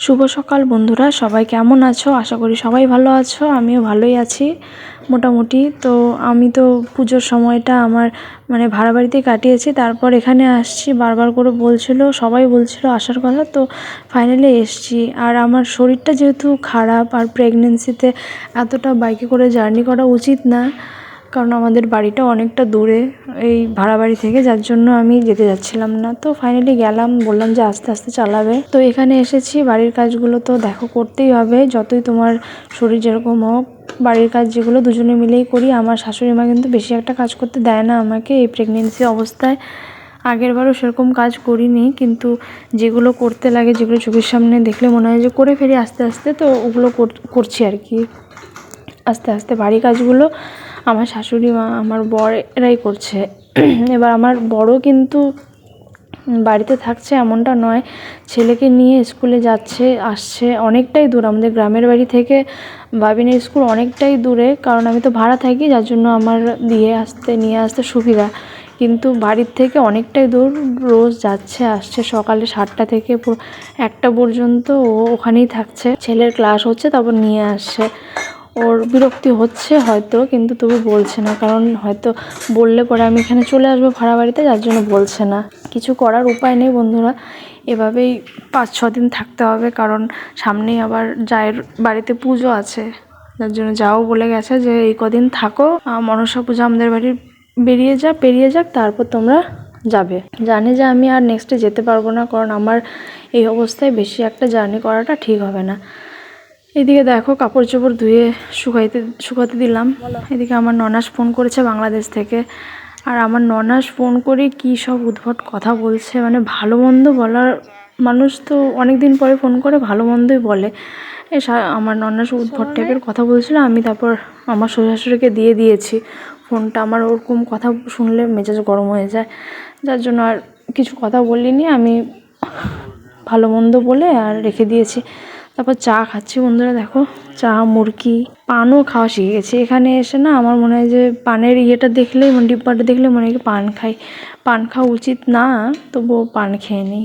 শুভ সকাল বন্ধুরা, সবাই কেমন আছো? আশা করি সবাই ভালো আছো, আমিও ভালোই আছি মোটামুটি। তো আমি তো পুজোর সময়টা আমার মানে ভাড়া বাড়িতেই কাটিয়েছি, তারপর এখানে আসছি, বারবার করে বলছিল, সবাই বলছিল আসার কথা, তো ফাইনালি এসছি। আর আমার শরীরটা যেহেতু খারাপ, আর প্রেগনেন্সিতে এতটা বাইকে করে জার্নি করা উচিত না কারণ আমাদের বাড়িটা অনেকটা দূরে এই ভাড়া বাড়ি থেকে, যার জন্য আমি যেতে যাচ্ছিলাম না। তো ফাইনালি গেলাম, বললাম যে আস্তে আস্তে চালাবে। তো এখানে এসেছি, বাড়ির কাজগুলো তো দেখো করতেই হবে, যতই তোমার শরীর যেরকম হোক। বাড়ির কাজ যেগুলো দুজনে মিলেই করি, আমার শাশুড়ি মা কিন্তু বেশি একটা কাজ করতে দেয় না আমাকে এই প্রেগনেন্সি অবস্থায়। আগেরবারও সেরকম কাজ করিনি, কিন্তু যেগুলো করতে লাগে, যেগুলো চোখের সামনে দেখলে মনে হয় যে করে ফেরি আস্তে আস্তে, তো ওগুলো কর- করছি আর কি। আস্তে আস্তে বাড়ি কাজগুলো আমার শাশুড়ি মা, আমার বর এরাই করছে। এবার আমার বড় কিন্তু বাড়িতে থাকছে এমনটা নয়, ছেলেকে নিয়ে স্কুলে যাচ্ছে, আসছে অনেকটাই দূর। আমাদের গ্রামের বাড়ি থেকে বাবিনের স্কুল অনেকটাই দূরে, কারণ আমি তো ভাড়া থাকি, যার জন্য আমার দিয়ে আসতে, নিয়ে আসতে সুবিধা। কিন্তু বাড়ির থেকে অনেকটাই দূর, রোজ যাচ্ছে, আসছে সকালে সাতটা থেকে একটা পর্যন্ত ও ওখানেই থাকছে। ছেলের ক্লাস হচ্ছে, তারপর নিয়ে আসছে। ওর বিরক্তি হচ্ছে হয়তো, কিন্তু তবু বলছে না। কারণ হয়তো বললে পরে আমি এখানে চলে আসব ভাড়া বাড়িতে, যার জন্য বলছে না। কিছু করার উপায় নেই বন্ধুরা। এভাবেই পাঁচ, ছ দিন থাকতে হবে। কারণ সামনেই আবার জায়ের বাড়িতে পুজো আছে। যার জন্য যাও বলে গেছে যে, এই কদিন থাকো। মনসা পুজো আমাদের বাড়ির বেরিয়ে যা, পেরিয়ে যাক, তারপর তোমরা যাবে। জানে যে আমি আর নেক্সটে যেতে পারব না, কারণ আমার এই অবস্থায় বেশি একটা জার্নি করাটা ঠিক হবে না। এদিকে দেখো কাপড় চোপড় ধুয়ে শুকাইতে শুকাতে দিলাম। এদিকে আমার ননাস ফোন করেছে বাংলাদেশ থেকে। আর আমার ননাস ফোন করে কি সব উদ্ভট কথা বলছে মানে ভালো মন্দ বলার মানুষ তো অনেক দিন পরে ফোন করে ভালো মন্দই বলে। এ আমার ননাস উদ্ভট টাইপের কথা বলছিল আমি তারপর আমার শ্বশুরকে দিয়ে দিয়েছি। ফোনটা আমার ওরকম কথা শুনলে মেজাজ গরম হয়ে যায়। যার জন্য আর কিছু কথা বলিনি আমি ভালো মন্দ বলে আর রেখে দিয়েছি। তারপর চা খাচ্ছি বন্ধুরা, দেখো। চা, মুরগি, পানও খাওয়া শিখে গেছি। এখানে এসে না আমার মনে হয় যে পানের ইয়েটা দেখলেই মানে ডিব্বাটা দেখলে মনে হয় পান খাই। পান খাওয়া উচিত না, তবুও পান খেয়ে নিই।